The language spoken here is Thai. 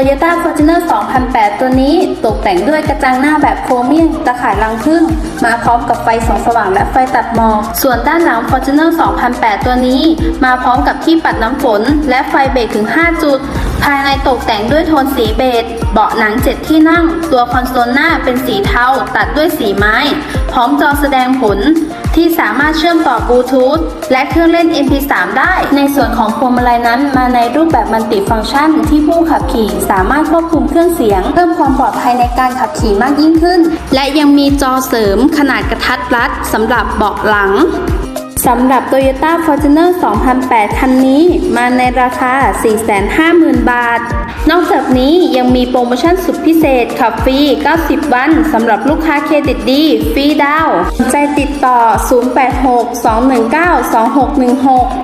Toyota Fortuner 2008 ตัวนี้ตกแต่งด้วยกระจังหน้าแบบโครเมียมตะข่ายรังผึ้งมาพร้อมกับไฟส่องสว่างและไฟตัดหมอก ส่วนด้านหลัง Fortuner 2008 ตัวนี้ มาพร้อมกับที่ปัดน้ำฝน และไฟเบรกถึง 5 จุด ภายในตกแต่งด้วยโทนสีเบจเบาะหนัง7ที่นั่ง ตัวคอนโซลหน้าเป็นสีเทาตัดด้วยสีไม้ พร้อมจอแสดงผล ที่สามารถเชื่อมต่อบลูทูธและเครื่องเล่น MP3 ได้ ในส่วนของพวงมาลัยนั้นมาในรูปแบบมัลติฟังก์ชัน ที่ผู้ขับขี่สามารถควบคุมเครื่องเสียง เพิ่มความปลอดภัยในการขับขี่มากยิ่งขึ้น และยังมีจอเสริมขนาดกระทัดรัดสำหรับเบาะหลัง สำหรับ Toyota Fortuner 2008 คันนี้มาในราคา 450,000 บาท นอกจากนี้ยังมีโปรโมชั่นสุดพิเศษขับฟรี 90 วันสำหรับลูกค้าเครดิตดี ฟรีดาวน์สนใจติดต่อ 086 219 2616